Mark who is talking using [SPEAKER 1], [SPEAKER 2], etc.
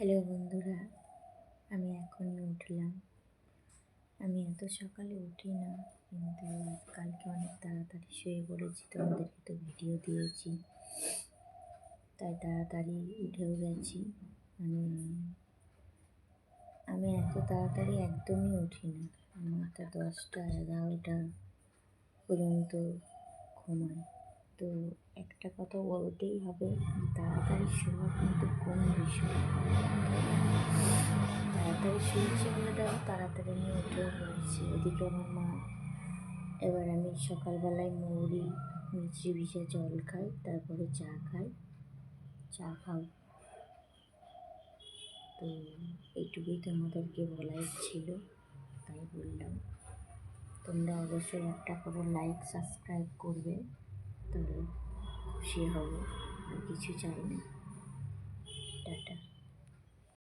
[SPEAKER 1] Hello বন্ধুরা, আমি এখনই উঠলাম। আমি এত সকালে উঠি না, কিন্তু কালকে অনেক তাড়াতাড়ি শুয়ে পড়েছি, তোমাদেরকে তো ভিডিও দিয়েছি। তাই তাড়াতাড়ি উঠেও গেছি। মানে আমি এত তাড়াতাড়ি একদমই উঠি না। আমার দশটা, এগারোটা পর্যন্ত ঘুমাই। তো একটা কথা বলতেই হবে, তাড়াতাড়ি শোয়া কিন্তু শুয়েছি বলে তাড়াতাড়ি আমি উঠেও পড়েছি। ওদিকে আমার মা। এবার আমি সকালবেলায় মৌরি মিষ্টি ভিজে জল খাই, তারপরে চা খাই। চা খাও। তো এইটুকুই তোমাদেরকে বলার ছিল, তাই বললাম। তোমরা অবশ্যই একটা করে লাইক সাবস্ক্রাইব করবে, তাহলে খুশি হব। আর কিছু চাই না টাটা।